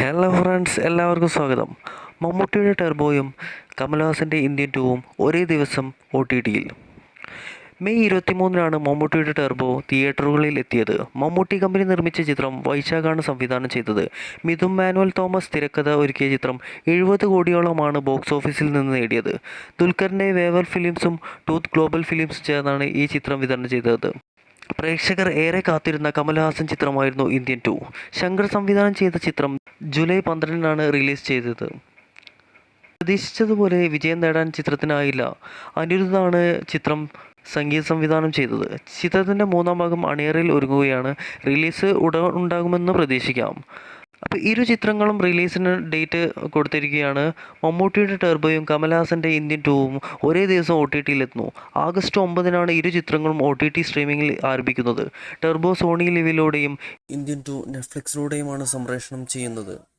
Hello friends എല്ലാവർക്കും സ്വാഗതം. മമ്മൂട്ടിയുടെ ടെർബോയും കമൽഹാസന്റെ ഇന്ത്യൻ ടൂവും ഒരേ ദിവസം ഒ ടി ടിയിൽ മെയ് ഇരുപത്തിമൂന്നിനാണ് മമ്മൂട്ടിയുടെ ടെർബോ തിയേറ്ററുകളിൽ എത്തിയത്. മമ്മൂട്ടി കമ്പനി നിർമ്മിച്ച ചിത്രം വൈശാഖാണ് സംവിധാനം ചെയ്തത്. മിഥുൻ മാനുവൽ തോമസ് തിരക്കഥ ഒരുക്കിയ ചിത്രം എഴുപത് കോടിയോളമാണ് ബോക്സ് ഓഫീസിൽ നിന്ന് നേടിയത്. ദുൽഖറിന്റെ വേവർ ഫിലിംസും ടൂത്ത് ഗ്ലോബൽ ഫിലിംസും ചേർന്നാണ് ഈ ചിത്രം വിതരണം ചെയ്തത്. പ്രേക്ഷകർ ഏറെ കാത്തിരുന്ന കമൽഹാസൻ ചിത്രമായിരുന്നു ഇന്ത്യൻ ടു. ശങ്കർ സംവിധാനം ചെയ്ത ചിത്രം ജൂലൈ പന്ത്രണ്ടിനാണ് റിലീസ് ചെയ്തത്. പ്രതീക്ഷിച്ചതുപോലെ വിജയം നേടാൻ ചിത്രത്തിനായില്ല. അനിരുദ്ധാണ് ചിത്രം സംഗീത സംവിധാനം ചെയ്തത്. ചിത്രത്തിന്റെ മൂന്നാം ഭാഗം അണിയറയിൽ ഒരുങ്ങുകയാണ്. റിലീസ് ഉടൻ ഉണ്ടാകുമെന്ന് പ്രതീക്ഷിക്കാം. അപ്പോൾ ഇരു ചിത്രങ്ങളും റിലീസിന് ഡേറ്റ് കൊടുത്തിരിക്കുകയാണ്. മമ്മൂട്ടിയുടെ ടെർബോയും കമൽഹാസന്റെ ഇന്ത്യൻ ടൂവും ഒരേ ദിവസം ഒ ടി ടിയിലെത്തുന്നു. ആഗസ്റ്റ് ഒമ്പതിനാണ് ഇരു ചിത്രങ്ങളും ഒ ടി ടി സ്ട്രീമിംഗിൽ ആരംഭിക്കുന്നത്. ടെർബോ സോണി ലിവിലൂടെയും ഇന്ത്യൻ ടു നെറ്റ്ഫ്ലിക്സിലൂടെയുമാണ് സംപ്രേഷണം ചെയ്യുന്നത്.